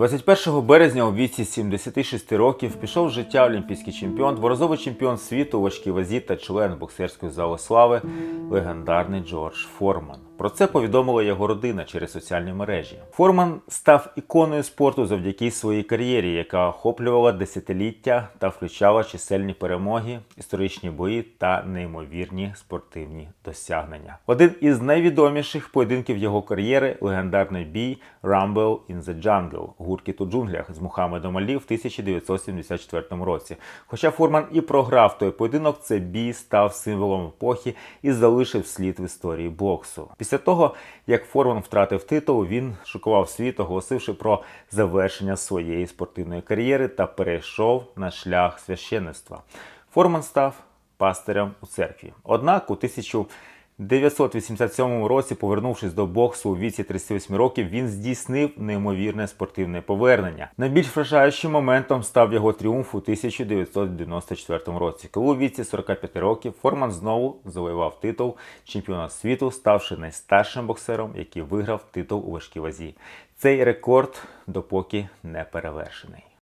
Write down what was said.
21 березня у віці 76 років пішов з життя олімпійський чемпіон, дворазовий чемпіон світу у важкій вазі та член боксерської зали слави, легендарний Джордж Форман. Про це повідомила його родина через соціальні мережі. Форман став іконою спорту завдяки своїй кар'єрі, яка охоплювала десятиліття та включала чисельні перемоги, історичні бої та неймовірні спортивні досягнення. Один із найвідоміших поєдинків його кар'єри легендарний бій Rumble in the Jungle гуркіт у джунглях з Мухаммедом Алі в 1974 році. Хоча Форман і програв той поєдинок, цей бій став символом епохи і залишив слід в історії боксу. Після того, як Форман втратив титул, він шокував світ, оголосивши про завершення своєї спортивної кар'єри та перейшов на шлях священництва. Форман став пастирем у церкві. Однак у 1987 році, повернувшись до боксу у віці 38 років, він здійснив неймовірне спортивне повернення. Найбільш вражаючим моментом став його тріумф у 1994 році, коли у віці 45 років Форман знову завоював титул чемпіона світу, ставши найстаршим боксером, який виграв титул у важкій вазі. Цей рекорд допоки не перевершений.